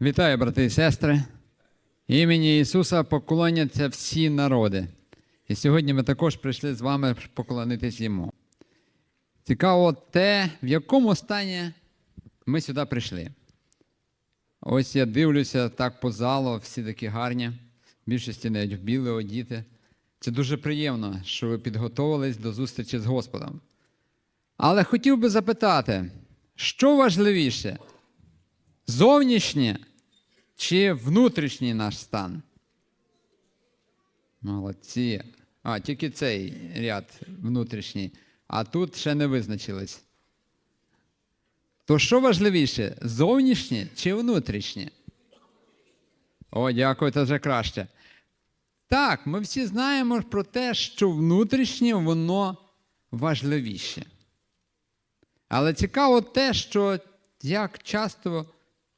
Вітаю, брати і сестри. Імені Ісуса поклоняться всі народи. І сьогодні ми також прийшли з вами поклонитись йому. Цікаво те, в якому стані ми сюди прийшли. Ось я дивлюся так по залу, всі такі гарні, більшості навіть в біле одіти. Це дуже приємно, що ви підготовились до зустрічі з Господом. Але хотів би запитати, що важливіше? Зовнішнє чи внутрішній наш стан? Молодці. А, тільки цей ряд внутрішній, а тут ще не визначились. То що важливіше, зовнішнє чи внутрішнє? О, дякую, це вже краще. Так, ми всі знаємо про те, що внутрішнє воно важливіше. Але цікаво те, що як часто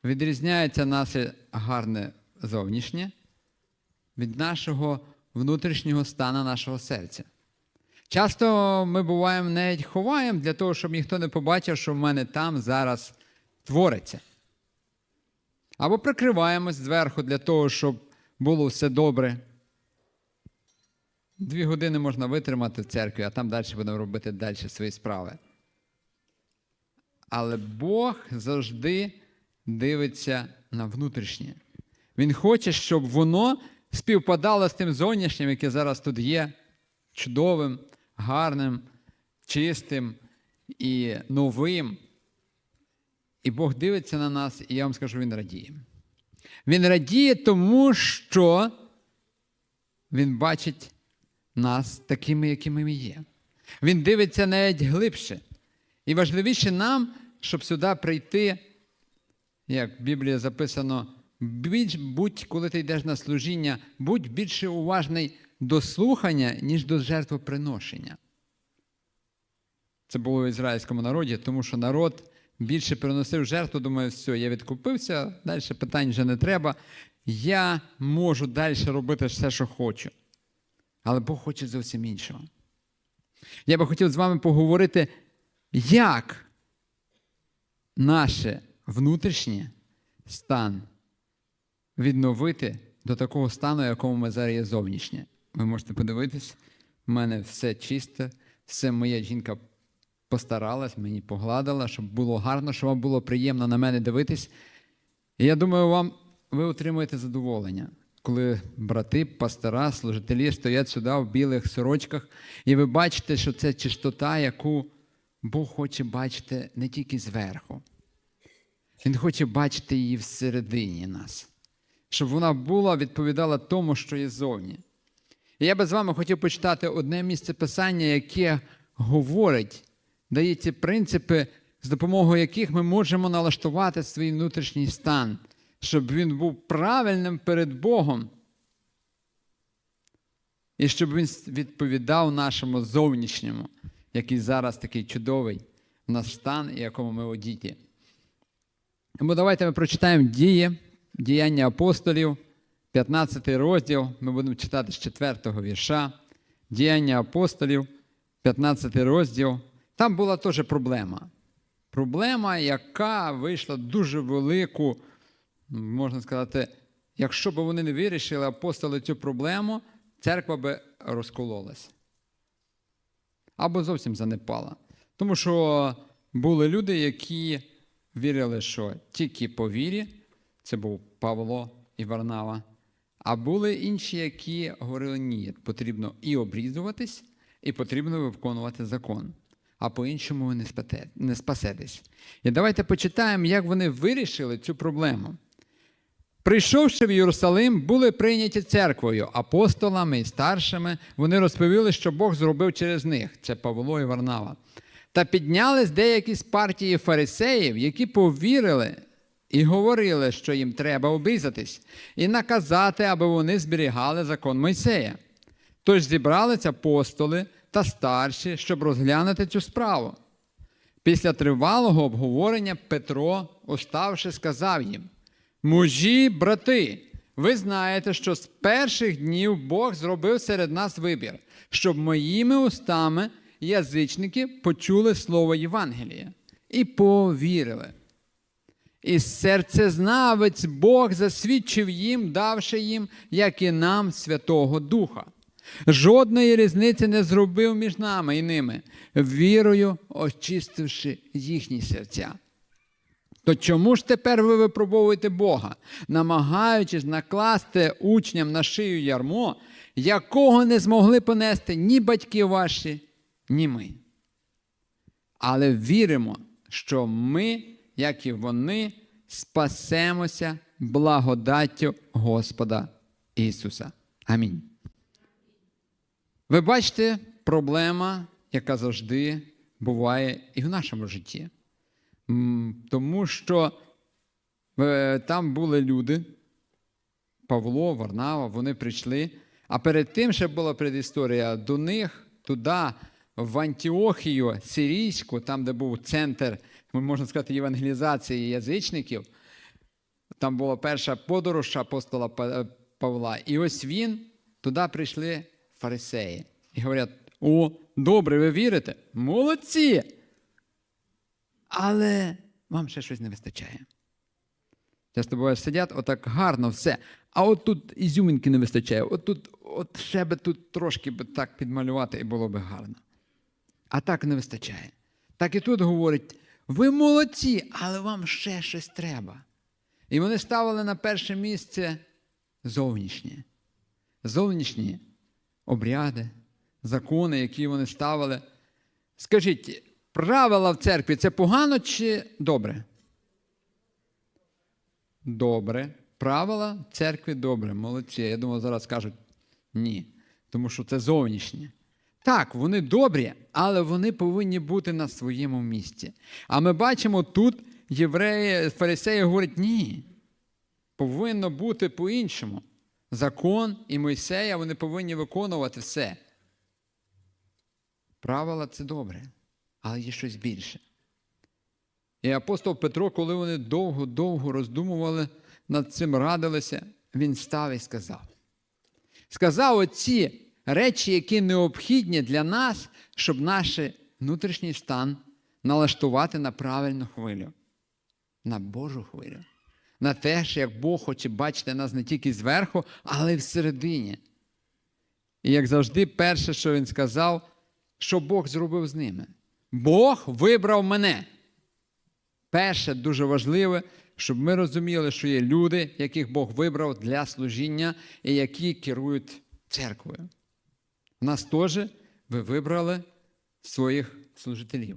відрізняється наше гарне зовнішнє від нашого внутрішнього стану нашого серця. Часто ми буваємо навіть ховаємо для того, щоб ніхто не побачив, що в мене там зараз твориться. Або прикриваємось зверху для того, щоб було все добре. Дві години можна витримати в церкві, а там далі будемо робити далі свої справи. Але Бог завжди дивиться на внутрішнє. Він хоче, щоб воно співпадало з тим зовнішнім, яке зараз тут є, чудовим, гарним, чистим і новим. І Бог дивиться на нас, і я вам скажу, Він радіє. Він радіє тому, що Він бачить нас такими, якими ми є. Він дивиться навіть глибше. І важливіше нам, щоб сюди прийти, як в Біблії записано, будь, коли ти йдеш на служіння, будь більше уважний до слухання, ніж до жертвоприношення. Це було в ізраїльському народі, тому що народ більше приносив жертву, думаю, все, я відкупився, далі питань вже не треба. Я можу далі робити все, що хочу. Але Бог хоче зовсім іншого. Я би хотів з вами поговорити, як наше внутрішнє стан відновити до такого стану, якому ми зараз є зовнішнє. Ви можете подивитись, в мене все чисте, все моя жінка постаралась, мені погладила, щоб було гарно, щоб вам було приємно на мене дивитись. І я думаю, вам ви отримуєте задоволення, коли брати, пастора, служителі стоять сюди в білих сорочках, і ви бачите, що це чистота, яку Бог хоче бачити не тільки зверху. Він хоче бачити її всередині нас, щоб вона була, відповідала тому, що є зовні. І я би з вами хотів почитати одне місце писання, яке говорить, дає ці принципи, з допомогою яких ми можемо налаштувати свій внутрішній стан, щоб він був правильним перед Богом. І щоб він відповідав нашому зовнішньому, який зараз такий чудовий наш стан, і якому ми одіті. Тому давайте ми прочитаємо дії, діяння апостолів, 15 розділ. Ми будемо читати з 4 вірша. Діяння апостолів, 15 розділ. Там була теж проблема. Проблема, яка вийшла дуже велику, можна сказати, якщо б вони не вирішили апостоли цю проблему, церква би розкололась. Або зовсім занепала. Тому що були люди, які вірили, що тільки по вірі, це був Павло і Варнава, а були інші, які говорили, ні, потрібно і обрізуватись, і потрібно виконувати закон. А по-іншому ви не, не спасетесь. І давайте почитаємо, як вони вирішили цю проблему. Прийшовши в Єрусалим, були прийняті церквою, апостолами і старшими. Вони розповіли, що Бог зробив через них це Павло і Варнава. Та піднялись деякі з партії фарисеїв, які повірили і говорили, що їм треба обрізатись, і наказати, аби вони зберігали закон Мойсея. Тож зібралися апостоли та старші, щоб розглянути цю справу. Після тривалого обговорення Петро, уставши, сказав їм: Мужі, брати, ви знаєте, що з перших днів Бог зробив серед нас вибір, щоб моїми устами язичники почули слово Євангелія і повірили. І серцезнавець Бог засвідчив їм, давши їм, як і нам, Святого Духа. Жодної різниці не зробив між нами і ними, вірою очистивши їхні серця. То чому ж тепер ви випробовуєте Бога, намагаючись накласти учням на шию ярмо, якого не змогли понести ні батьки ваші, ні ми? Але віримо, що ми, як і вони, спасемося благодаттю Господа Ісуса. Амінь. Ви бачите, проблема, яка завжди буває і в нашому житті. Тому що е, там були люди, Павло, Варнава, вони прийшли. А перед тим ще була предісторія до них туди, в Антіохію Сирійську, там, де був центр, можна сказати, євангелізації язичників. Там була перша подорож апостола Павла. І ось він, туди прийшли фарисеї. І говорять: о, добре, ви вірите? Молодці! Але вам ще щось не вистачає. Часто буває, сидять отак гарно все. А от тут ізюминки не вистачає. От тут, от ще би тут трошки би так підмалювати і було би гарно. А так не вистачає. Так і тут говорить: ви молодці, але вам ще щось треба. І вони ставили на перше місце зовнішнє. Зовнішні обряди, закони, які вони ставили. Скажіть, правила в церкві це погано чи добре? Добре. Правила в церкві добре, молодці. Я думаю, зараз скажуть ні. Тому що це зовнішнє. Так, вони добрі, але вони повинні бути на своєму місці. А ми бачимо тут євреї, фарисеї говорять, ні. Повинно бути по-іншому. Закон і Мойсея вони повинні виконувати все. Правила це добре, але є щось більше. І апостол Петро, коли вони довго-довго роздумували над цим, радилися, він став і сказав. Сказав оці речі, які необхідні для нас, щоб наш внутрішній стан налаштувати на правильну хвилю, на Божу хвилю, на те, що як Бог хоче бачити нас не тільки зверху, але й всередині. І як завжди, перше, що він сказав, що Бог зробив з ними. Бог вибрав мене. Перше, дуже важливе, щоб ми розуміли, що є люди, яких Бог вибрав для служіння і які керують церквою. Нас теж ви вибрали своїх служителів.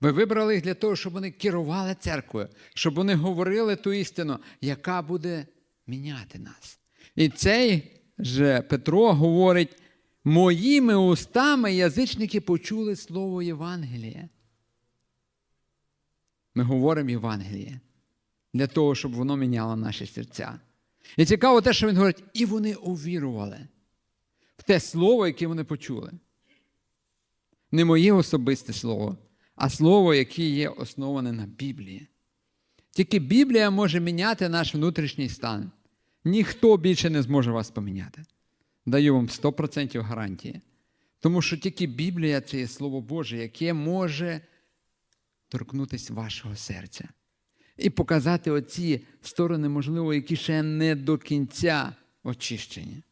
Ви вибрали їх для того, щоб вони керували церквою, щоб вони говорили ту істину, яка буде міняти нас. І цей же Петро говорить: моїми устами язичники почули слово Євангелія. Ми говоримо Євангеліє для того, щоб воно міняло наші серця. І цікаво те, що він говорить, і вони увірували в те слово, яке вони почули. Не моє особисте слово, а слово, яке є основане на Біблії. Тільки Біблія може міняти наш внутрішній стан. Ніхто більше не зможе вас поміняти. Даю вам 100% гарантії. Тому що тільки Біблія це є Слово Боже, яке може торкнутися вашого серця і показати оці сторони, можливо, які ще не до кінця очищені.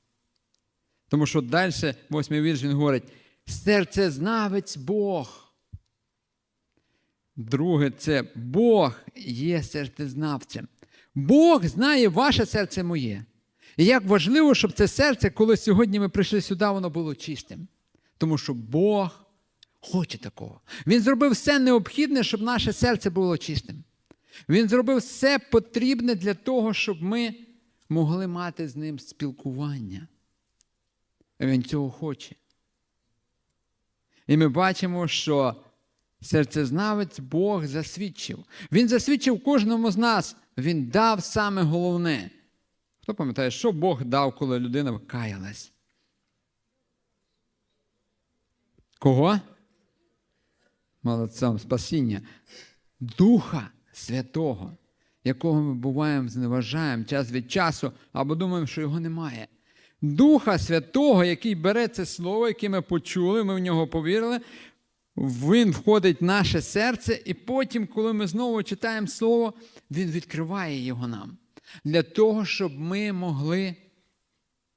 Тому що далі, восьмий вірш, він говорить: серцезнавець Бог. Друге, це Бог є серцезнавцем. Бог знає ваше серце моє. І як важливо, щоб це серце, коли сьогодні ми прийшли сюди, воно було чистим. Тому що Бог хоче такого. Він зробив все необхідне, щоб наше серце було чистим. Він зробив все потрібне для того, щоб ми могли мати з ним спілкування. Він цього хоче. І ми бачимо, що серцезнавець Бог засвідчив. Він засвідчив кожному з нас. Він дав саме головне. Хто пам'ятає, що Бог дав, коли людина каялась? Кого? Молодцям, спасіння. Духа Святого, якого ми буваємо, зневажаємо час від часу або думаємо, що його немає. Духа Святого, який бере це слово, яке ми почули, ми в нього повірили, він входить в наше серце, і потім, коли ми знову читаємо Слово, Він відкриває його нам для того, щоб ми могли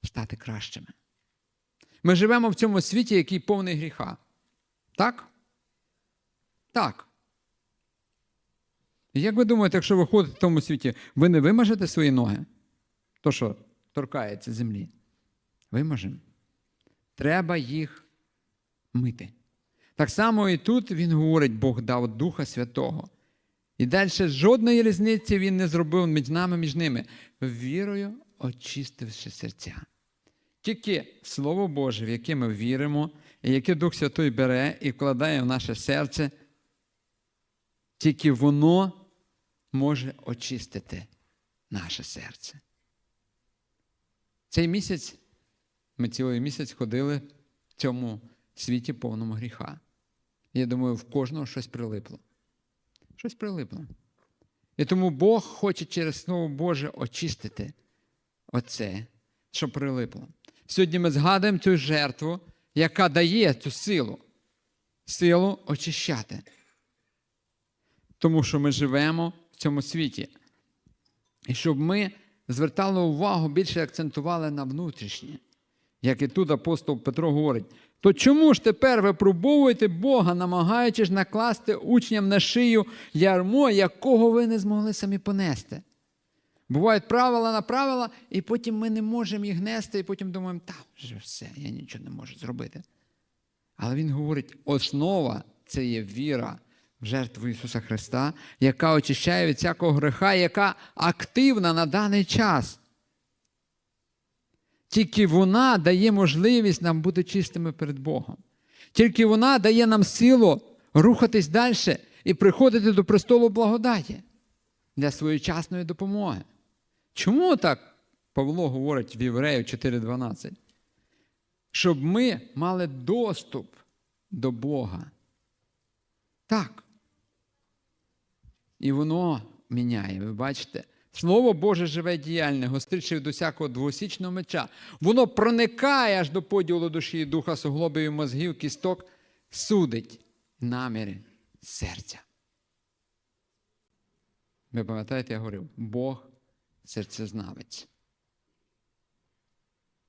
стати кращими. Ми живемо в цьому світі, який повний гріха. Так? Так. Як ви думаєте, якщо ви ходите в тому світі, ви не вимажете свої ноги? То що торкається землі? Вимажемо. Треба їх мити. Так само і тут він говорить, Бог дав Духа Святого. І далі жодної різниці він не зробив між нами, між ними, вірою очистивши серця. Тільки Слово Боже, в яке ми віримо, і яке Дух Святий бере і вкладає в наше серце, тільки воно може очистити наше серце. Цей місяць ми цілий місяць ходили в цьому світі повному гріха. Я думаю, в кожного щось прилипло. Щось прилипло. І тому Бог хоче через Слово Боже очистити оце, що прилипло. Сьогодні ми згадуємо цю жертву, яка дає цю силу, силу очищати. Тому що ми живемо в цьому світі. І щоб ми звертали увагу, більше акцентували на внутрішнє. Як і тут апостол Петро говорить, то чому ж тепер ви пробовуєте Бога, намагаючись накласти учням на шию ярмо, якого ви не змогли самі понести? Бувають правила на правила, і потім ми не можемо їх нести, і потім думаємо, та вже все, я нічого не можу зробити. Але він говорить: основа це є віра в жертву Ісуса Христа, яка очищає від всякого греха, яка активна на даний час. Тільки вона дає можливість нам бути чистими перед Богом. Тільки вона дає нам силу рухатись далі і приходити до престолу благодаті для своєчасної допомоги. Чому так Павло говорить в Євреїв 4.12? Щоб ми мали доступ до Бога. Так. І воно міняє, ви бачите? Слово Боже живе діяльне, гостриче до всякого двосічного меча. Воно проникає аж до поділу душі і духа, суглобів і мозгів, кісток, судить наміри серця. Ви пам'ятаєте, я говорив, Бог серцезнавець.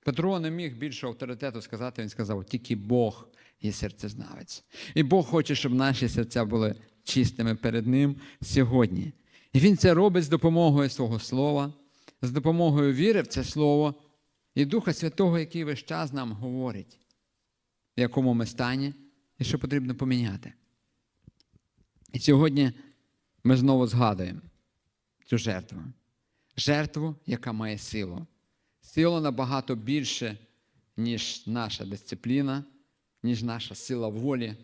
Петро не міг більше авторитету сказати, він сказав, тільки Бог є серцезнавець. І Бог хоче, щоб наші серця були чистими перед Ним сьогодні. І Він це робить з допомогою свого слова, з допомогою віри в це слово і Духа Святого, який весь час нам говорить, в якому ми стані і що потрібно поміняти. І сьогодні ми знову згадуємо цю жертву. Жертву, яка має силу. Силу набагато більше, ніж наша дисципліна, ніж наша сила волі,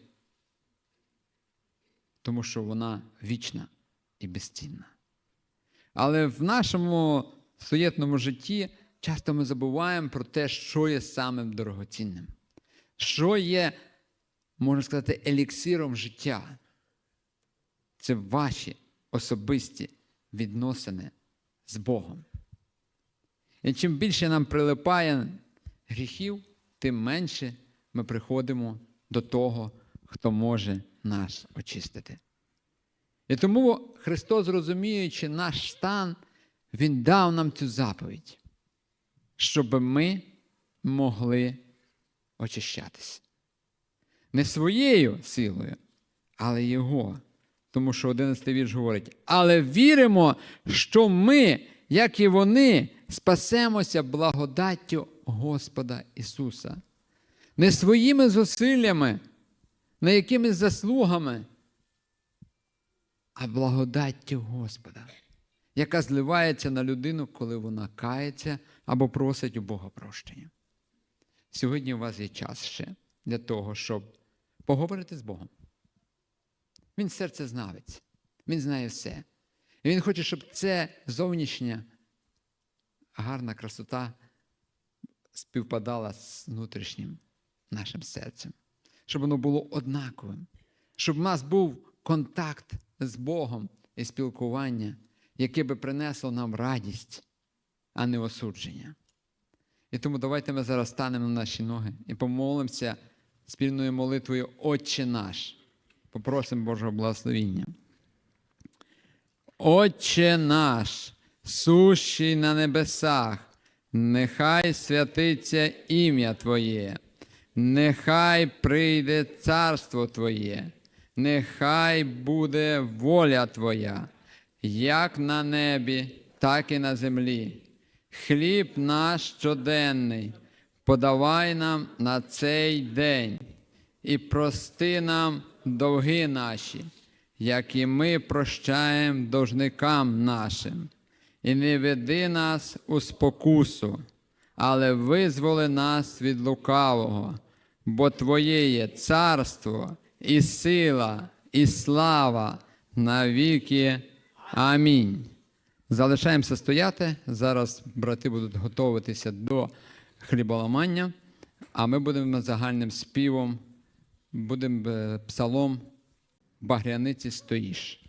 тому що вона вічна і безцінна. Але в нашому суєтному житті часто ми забуваємо про те, що є самим дорогоцінним, що є, можна сказати, еліксиром життя. Це ваші особисті відносини з Богом. І чим більше нам прилипає гріхів, тим менше ми приходимо до того, хто може нас очистити. І тому Христос, розуміючи наш стан, Він дав нам цю заповідь, щоб ми могли очищатися. Не своєю силою, але Його. Тому що 11 вірш говорить, але віримо, що ми, як і вони, спасемося благодаттю Господа Ісуса. Не своїми зусиллями, не якимись заслугами, а благодаттю Господа, яка зливається на людину, коли вона кається або просить у Бога прощення. Сьогодні у вас є час ще для того, щоб поговорити з Богом. Він серцезнавець, він знає все. І він хоче, щоб це зовнішня гарна красота співпадала з внутрішнім нашим серцем, щоб воно було однаковим, щоб у нас був контакт з Богом і спілкування, яке би принесло нам радість, а не осудження. І тому давайте ми зараз станемо на наші ноги і помолимося спільною молитвою Отче наш. Попросимо Божого благословіння. Отче наш, сущий на небесах, нехай святиться ім'я Твоє, нехай прийде царство Твоє, нехай буде воля Твоя, як на небі, так і на землі. Хліб наш щоденний, подавай нам на цей день і прости нам довги наші, як і ми прощаємо должникам нашим, і не веди нас у спокусу, але визволи нас від лукавого, бо Твоє є царство, і сила, і слава навіки. Амінь. Залишаємося стояти. Зараз брати будуть готуватися до хліболамання, а ми будемо загальним співом, будемо е, псалом Багряниці стоїш.